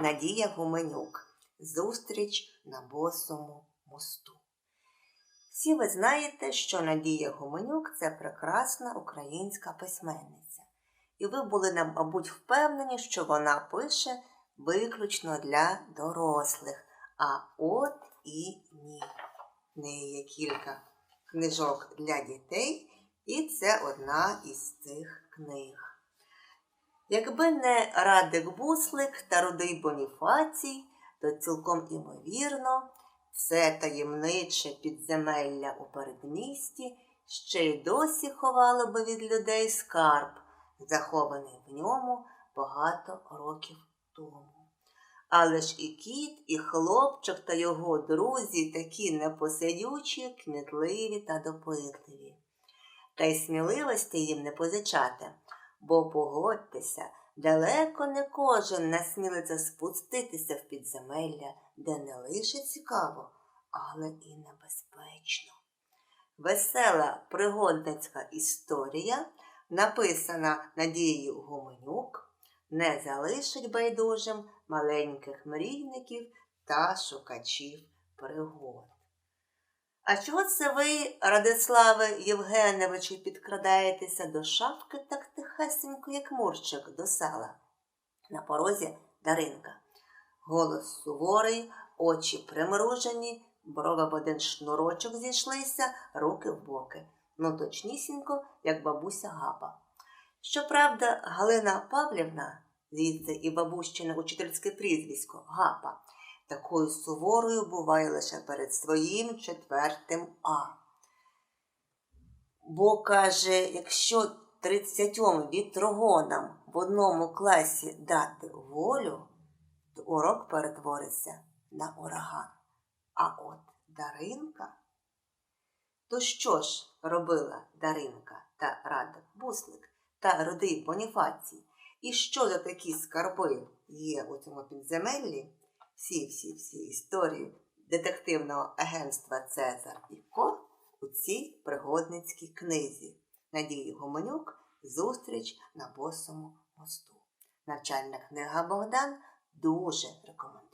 Надія Гуменюк. Зустріч на босому мосту. Всі ви знаєте, що Надія Гуменюк це прекрасна українська письменниця. І ви були, мабуть, впевнені, що вона пише виключно для дорослих. А от і ні. В неї є кілька книжок для дітей, і це одна із цих книг. Якби не Радик Буслик та Рудий Боніфацій, то цілком імовірно, це таємниче підземелля у передмісті ще й досі ховало би від людей скарб, захований в ньому багато років тому. Але ж і кіт, і хлопчик та його друзі такі непосидючі, кмітливі та допитливі. Та й сміливості їм не позичати, бо погодьтеся, далеко не кожен насмілиться спуститися в підземелля, де не лише цікаво, але і небезпечно. Весела пригодницька історія, написана Надією Гуменюк, не залишить байдужим маленьких мрійників та шукачів пригод. А чого це ви, Радиславе Євгеновичу, підкрадаєтеся до шафки так тихесенько, як мурчик до сала? На порозі Даринка. Голос суворий, очі примружені, брови в один шнурочок зійшлися, руки в боки. Ну, точнісінько, як бабуся Гапа. Щоправда, Галина Павлівна, звідси і бабущине учительське прізвисько Гапа, такою суворою буває лише перед своїм четвертим А. Бо каже, якщо тридцятьом вітрогонам в одному класі дати волю, то урок перетвориться на ураган. А от Даринка. То що ж робила Даринка та Радик Буслик та Рудий Боніфацій? І що за такі скарби є у цьому підземеллі? Всі-всі-всі історії детективного агентства Цезар і Ко у цій пригодницькій книзі Надії Гуменюк Зустріч на босому мосту. Навчальна книга Богдан дуже рекомендую.